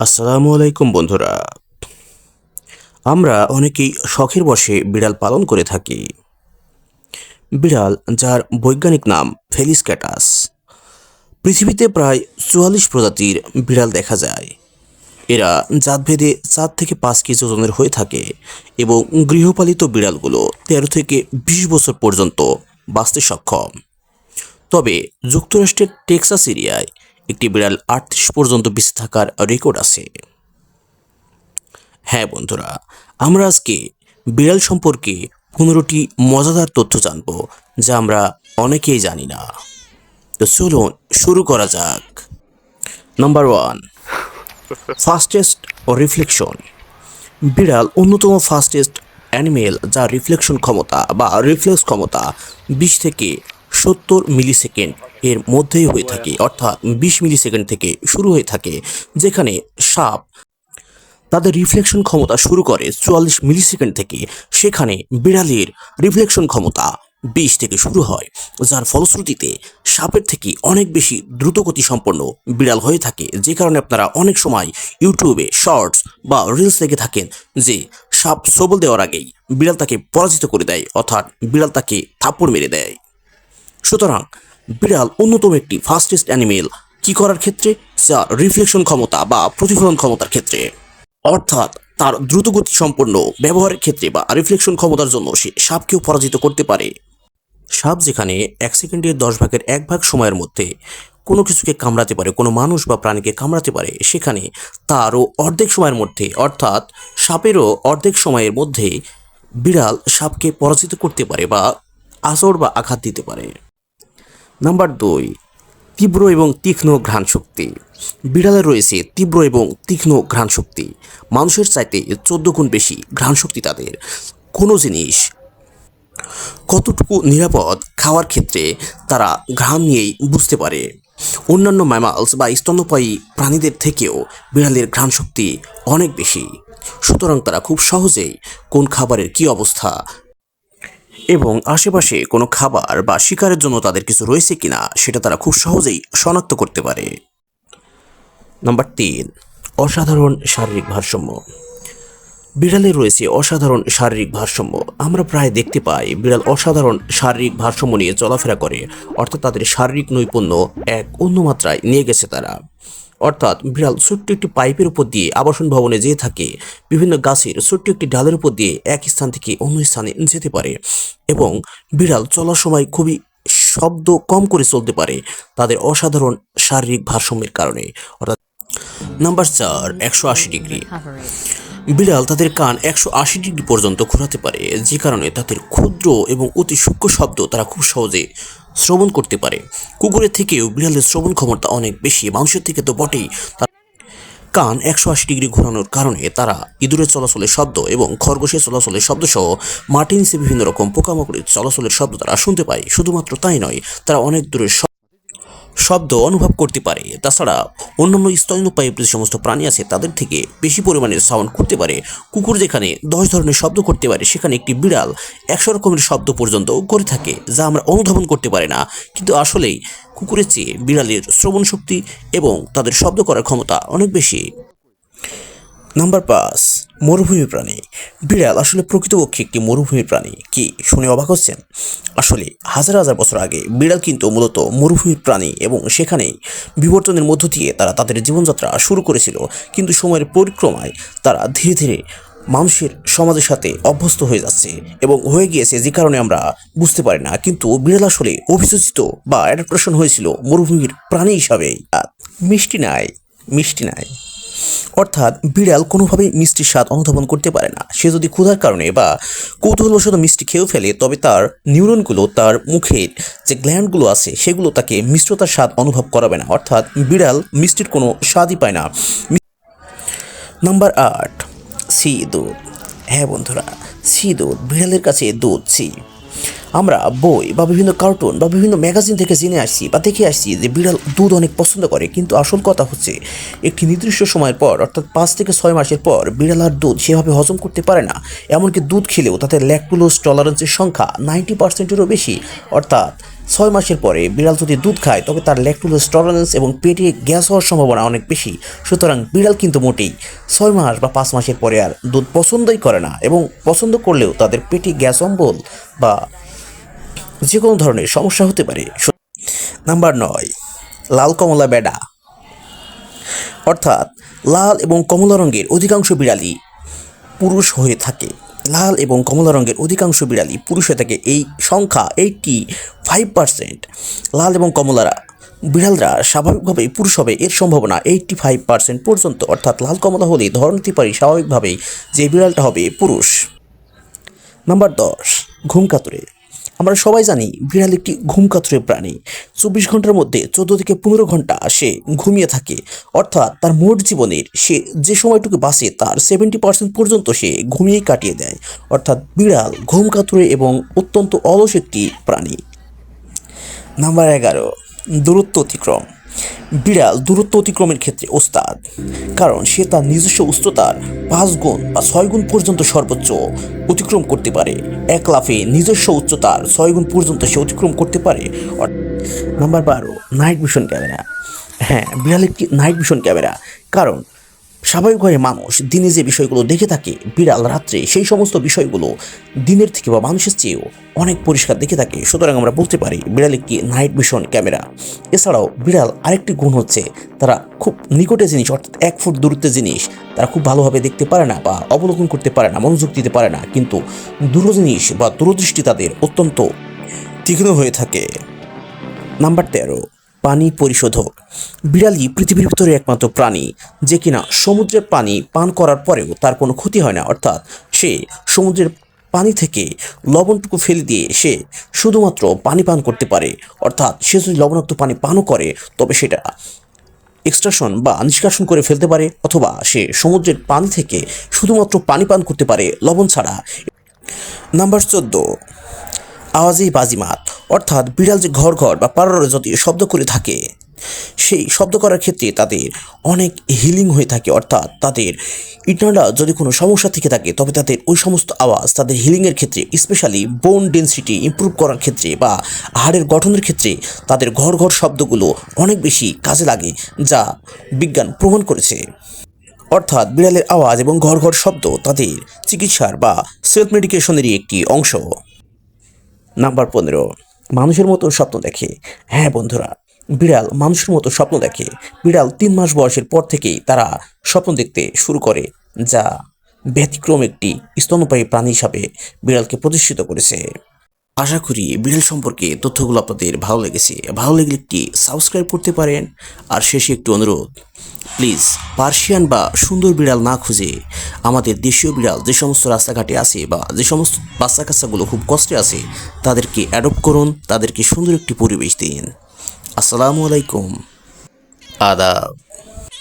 আসসালামু আলাইকুম বন্ধুরা। আমরা অনেকেই শখের বশে বিড়াল পালন করে থাকি। বিড়াল, যার বৈজ্ঞানিক নাম ফেলিস ক্যাটাস পৃথিবীতে প্রায় চুয়াল্লিশ প্রজাতির বিড়াল দেখা যায়। এরা জাতভেদে চার থেকে পাঁচ কেজি ওজনের হয়ে থাকে এবং গৃহপালিত বিড়ালগুলো তেরো থেকে বিশ বছর পর্যন্ত বাঁচতে সক্ষম। তবে যুক্তরাষ্ট্রের টেক্সাস এরিয়ায় একটি বিড়াল আটত্রিশ পর্যন্ত বেঁচে থাকার রেকর্ড আছে। হ্যাঁ বন্ধুরা, আমরা আজকে বিড়াল সম্পর্কে পনেরোটি মজাদার তথ্য জানব, যা আমরা অনেকেই জানি না। তো চলুন শুরু করা যাক। নাম্বার ওয়ান ফাস্টেস্ট রিফ্লেকশন বিড়াল অন্যতম ফাস্টেস্ট অ্যানিমেল যা রিফ্লেকশন ক্ষমতা বা রিফ্লেক্স ক্ষমতা বিশ থেকে সত্তর মিলি সেকেন্ড এর মধ্যেই হয়ে থাকে, অর্থাৎ বিশ মিলি সেকেন্ড থেকে শুরু হয়ে থাকে, যেখানে সাপ তাদের রিফ্লেকশন ক্ষমতা শুরু করে চুয়াল্লিশ মিলি সেকেন্ড থেকে, সেখানে বিড়ালের রিফ্লেকশন ক্ষমতা বিশ থেকে শুরু হয়, যার ফলশ্রুতিতে সাপের থেকে অনেক বেশি দ্রুতগতি সম্পন্ন বিড়াল হয়ে থাকে, যে কারণে আপনারা অনেক সময় ইউটিউবে শর্টস বা রিলস দেখে থাকেন যে সাপ সবল দেওয়ার আগেই বিড়াল তাকে পরাজিত করে দেয়, অর্থাৎ বিড়াল তাকে থাপ্পড় মেরে দেয়। সুতরাং বিড়াল অন্যতম একটি ফাস্টেস্ট অ্যানিমেল কি করার ক্ষেত্রে? যা রিফ্লেকশন ক্ষমতা বা প্রতিফলন ক্ষমতার ক্ষেত্রে। অর্থাৎ তার দ্রুতগতি সম্পন্ন ব্যবহারের ক্ষেত্রে বা রিফ্লেকশন ক্ষমতার জন্য সে সাপকেও পরাজিত করতে পারে। সাপ যেখানে এক সেকেন্ডের দশ ভাগের এক ভাগ সময়ের মধ্যে কোনো কিছুকে কামড়াতে পারে, কোনো মানুষ বা প্রাণীকে কামড়াতে পারে, সেখানে তারও অর্ধেক সময়ের মধ্যে, অর্থাৎ সাপেরও অর্ধেক সময়ের মধ্যে বিড়াল সাপকে পরাজিত করতে পারে বা আসর বা আঘাত দিতে পারে। নাম্বার দুই, তীব্র এবং তীক্ষ্ণ ঘ্রাণ শক্তি বিড়ালের রয়েছে তীব্র এবং তীক্ষ্ণ ঘ্রাণ শক্তি মানুষের চাইতে চোদ্দ গুণ বেশি ঘ্রাণ শক্তি তাদের। কোনো জিনিস কতটুকু নিরাপদ খাওয়ার ক্ষেত্রে তারা ঘ্রাণ নিয়েই বুঝতে পারে। অন্যান্য ম্যামালস বা স্তন্যপায়ী প্রাণীদের থেকেও বিড়ালের ঘ্রাণ শক্তি অনেক বেশি। সুতরাং তারা খুব সহজেই কোন খাবারের কী অবস্থা এবং আশেপাশে কোনো খাবার বা শিকারের জন্য তাদের কিছু রয়েছে কিনা সেটা তারা খুব সহজেই শনাক্ত করতে পারে। নাম্বার তিন, অসাধারণ শারীরিক ভারসাম্য। বিড়ালের রয়েছে অসাধারণ শারীরিক ভারসাম্য। আমরা প্রায় দেখতে পাই বিড়াল অসাধারণ শারীরিক ভারসাম্য নিয়ে চলাফেরা করে, অর্থাৎ তাদের শারীরিক নৈপুণ্য এক অন্য মাত্রায় নিয়ে গেছে তারা। অর্থাৎ বিড়াল ছোট্ট একটি পাইপের উপর দিয়ে আবাসন ভবনে যেয়ে থাকে। বিভিন্ন গাছের ছোট্ট একটি ডালের উপর দিয়ে এক স্থান থেকে অন্য স্থানে যেতে পারে এবং বিড়াল চলার সময় খুবই শব্দ কম করে চলতে পারে, তাদের অসাধারণ শারীরিক ভারসাম্যের কারণে। অর্থাৎ নাম্বার চার, একশো আশি ডিগ্রি। বিড়াল তাদের কান একশো আশি ডিগ্রি পর্যন্ত ঘোরাতে পারে, যে কারণে তাদের ক্ষুদ্র এবং অতি সূক্ষ্ম শব্দ তারা খুব সহজে শ্রবণ করতে পারে। কুকুরের থেকেও বিড়ালের শ্রবণ ক্ষমতা অনেক বেশি। মানুষের থেকে তো বটেই। কান একশো আশি ডিগ্রি ঘোরানোর কারণে তারা ইঁদুরের চলাচলের শব্দ এবং খরগোশের চলাচলের শব্দ সহ মাটির নিচে বিভিন্ন রকম পোকামাকড়ের চলাচলের শব্দ তারা শুনতে পায়। শুধুমাত্র তাই নয়, তারা অনেক দূরের শব্দ অনুভব করতে পারে। তাছাড়া অন্যান্য স্তন্যপায়ী যে সমস্ত প্রাণী আছে, তাদের থেকে বেশি পরিমাণে সাউন্ড করতে পারে। কুকুর যেখানে দশ ধরনের শব্দ করতে পারে, সেখানে একটি বিড়াল একশো রকমের শব্দ পর্যন্ত করে থাকে, যা আমরা অনুধাবন করতে পারি না। কিন্তু আসলেই কুকুরের চেয়ে বিড়ালের শ্রবণ শক্তি এবং তাদের শব্দ করার ক্ষমতা অনেক বেশি। নাম্বার পাঁচ, মরুভূমি প্রাণী। বিড়াল আসলে প্রকৃতপক্ষে একটি মরুভূমি প্রাণী। কি শুনে অবাক হচ্ছেন? আসলে হাজার হাজার বছর আগে বিড়াল কিন্তু মূলত মরুভূমির প্রাণী এবং সেখানেই বিবর্তনের মধ্য দিয়ে তারা তাদের জীবনযাত্রা শুরু করেছিল। কিন্তু সময়ের পরিক্রমায় তারা ধীরে ধীরে মানুষের সমাজের সাথে অভ্যস্ত হয়ে যাচ্ছে এবং হয়ে গিয়েছে যে কারণে আমরা বুঝতে পারি না। কিন্তু বিড়াল আসলে অভিযোজিত বা অ্যাডাপ্টেশন হয়েছিল মরুভূমির প্রাণী হিসাবেই। মিষ্টি নাই মিষ্টি নাই। অর্থাৎ বিড়াল কোনোভাবেই মিষ্টির স্বাদ অনুধাবন করতে পারে না। সে যদি ক্ষুধার কারণে বা কৌতূহলবশত মিষ্টি খেয়েও ফেলে, তবে তার নিউরনগুলো তার মুখের যে গ্ল্যান্ডগুলো আছে, সেগুলো তাকে মিশ্রতার স্বাদ অনুভব করাবে না। অর্থাৎ বিড়াল মিষ্টির কোনো স্বাদই পায় না। নাম্বার আট, সি দুধ। হ্যাঁ বন্ধুরা, সি দুধ, বিড়ালের কাছে দুধ, সি। আমরা বই বা বিভিন্ন কার্টুন বা বিভিন্ন ম্যাগাজিন থেকে জেনে আসছি বা দেখে আসছি যে বিড়াল দুধ অনেক পছন্দ করে। কিন্তু আসল কথা হচ্ছে, একটি নির্দিষ্ট সময়ের পর, অর্থাৎ পাঁচ থেকে ছয় মাসের পর, বিড়াল আর দুধ সেভাবে হজম করতে পারে না। এমনকি দুধ খেলেও তাদের ল্যাকটুলোজ টলারেন্সের সংখ্যা নাইনটি পার্সেন্টেরও বেশি। অর্থাৎ ছয় মাসের পরে বিড়াল যদি দুধ খায়, তবে তার ল্যাকটোজ টলারেন্স এবং পেটে গ্যাস হওয়ার সম্ভাবনা অনেক বেশি। সুতরাং বিড়াল কিন্তু মোটেই ছয় মাস বা পাঁচ মাসের পরে আর দুধ পছন্দই করে না এবং পছন্দ করলেও তাদের পেটে গ্যাস অম্বল বা যে কোনো ধরনের সমস্যা হতে পারে। নাম্বার নয়, লাল কমলা বেডা। অর্থাৎ, লাল এবং কমলা রঙের অধিকাংশ বিড়ালই পুরুষ হয়ে থাকে। লাল এবং কমলা রঙের অধিকাংশ বিড়ালই পুরুষ হয়ে থাকে। এই সংখ্যা এইটটি ফাইভ পার্সেন্ট লাল এবং কমলারা বিড়ালরা স্বাভাবিকভাবেই পুরুষ হবে, এর সম্ভাবনা এইটটি ফাইভ পার্সেন্ট পর্যন্ত। অর্থাৎ, লাল কমলা হলে ধরে নিতে পারি স্বাভাবিকভাবেই যে বিড়ালটা হবে পুরুষ। নাম্বার দশ, ঘুম কাতুরে। আমরা সবাই জানি বিড়াল একটি ঘুম কাতুরে প্রাণী। চব্বিশ ঘণ্টার মধ্যে চোদ্দ থেকে পনেরো ঘণ্টা সে ঘুমিয়ে থাকে। অর্থাৎ তার মোট জীবনের সে যে সময়টুকু বাঁচে তার সেভেন্টি পার্সেন্ট পর্যন্ত সে ঘুমিয়েই কাটিয়ে দেয়। অর্থাৎ বিড়াল ঘুম কাতুরে এবং অত্যন্ত অলস একটি প্রাণী। নাম্বার এগারো, দূরত্ব অতিক্রম। বিড়াল দূরত্ব অতিক্রমের ক্ষেত্রে ওস্তাদ, কারণ সে তার নিজস্ব উচ্চতার পাঁচ গুণ বা ছয় গুণ পর্যন্ত সর্বোচ্চ অতিক্রম করতে পারে। এক লাফে নিজস্ব উচ্চতার ছয় গুণ পর্যন্ত সে অতিক্রম করতে পারে। নাম্বার বারো, নাইট ভিশন ক্যামেরা। হ্যাঁ বিড়াল একটি নাইট ভিশন ক্যামেরা, কারণ স্বাভাবিকভাবে মানুষ দিনে যে বিষয়গুলো দেখে থাকে, বিড়াল রাত্রে সেই সমস্ত বিষয়গুলো দিনের থেকে বা মানুষের চেয়েও অনেক পরিষ্কার দেখে থাকে। সুতরাং আমরা বলতে পারি, বিড়াল একটি নাইট ভিশন ক্যামেরা। এছাড়াও বিড়াল আরেকটি গুণ হচ্ছে, তারা খুব নিকটে জিনিস, অর্থাৎ এক ফুট দূরত্বের জিনিস, তারা খুব ভালোভাবে দেখতে পারে না বা অবলোকন করতে পারে না, মনোযোগ দিতে পারে না। কিন্তু দূর জিনিস বা দূরদৃষ্টি তাদের অত্যন্ত তীক্ষ্ণ হয়ে থাকে। নাম্বার তেরো পানি পরিশোধক। বিড়ালই পৃথিবীর ভিতরে একমাত্র প্রাণী, যে কিনা সমুদ্রের পানি পান করার পরেও তার কোনো ক্ষতি হয় না। অর্থাৎ সে সমুদ্রের পানি থেকে লবণটুকু ফেলে দিয়ে সে শুধুমাত্র পানি পান করতে পারে। অর্থাৎ সে যদি লবণাক্ত পানি পানও করে, তবে সেটা এক্সট্রাশন বা নিষ্কাশন করে ফেলতে পারে, অথবা সে সমুদ্রের পানি থেকে শুধুমাত্র পানি পান করতে পারে, লবণ ছাড়া। নাম্বার চোদ্দ। আওয়াজেই বাজিমাত। অর্থাৎ বিড়াল যে ঘর ঘর বা পাড়ার যদি শব্দ করে থাকে, সেই শব্দ করার ক্ষেত্রে তাদের অনেক হিলিং হয়ে থাকে, অর্থাৎ তাদের ইন্টারনাল যদি কোনো সমস্যা থেকে থাকে, তবে তাদের ওই সমস্ত আওয়াজ তাদের হিলিংয়ের ক্ষেত্রে স্পেশালি বোন ডেন্সিটি ইমপ্রুভ করার ক্ষেত্রে বা হাড়ের গঠনের ক্ষেত্রে তাদের ঘর ঘর শব্দগুলো অনেক বেশি কাজে লাগে, যা বিজ্ঞান প্রমাণ করেছে। অর্থাৎ বিড়ালের আওয়াজ এবং ঘর ঘর শব্দ তাদের চিকিৎসার বা সেলফ মেডিকেশনেরই একটি অংশ। নাম্বার পনেরো। মানুষের মতো স্বপ্ন দেখে। হ্যাঁ বন্ধুরা, বিড়াল মানুষের মতো স্বপ্ন দেখে। বিড়াল তিন মাস বয়সের পর থেকেই তারা স্বপ্ন দেখতে শুরু করে, যা ব্যতিক্রম একটি স্তন্যপায়ী প্রাণী হিসাবে বিড়ালকে প্রতিষ্ঠিত করেছে। আশা করি বিড়াল সম্পর্কে তথ্যগুলো আপনাদের ভালো লেগেছে। ভালো লাগলে একটি সাবস্ক্রাইব করতে পারেন। আর শেষে একটু অনুরোধ, প্লিজ পার্সিয়ান বা সুন্দর বিড়াল না খুঁজে। আমাদের দেশীয় বিড়াল যে সমস্ত রাস্তাঘাটে আছে বা যে সমস্ত বাচ্চা কাচ্চাগুলো খুব কষ্টে আছে, তাদেরকে অ্যাডপ্ট করুন, তাদেরকে সুন্দর একটি পরিবেশ দিন। আসসালামু আলাইকুম। আদাব।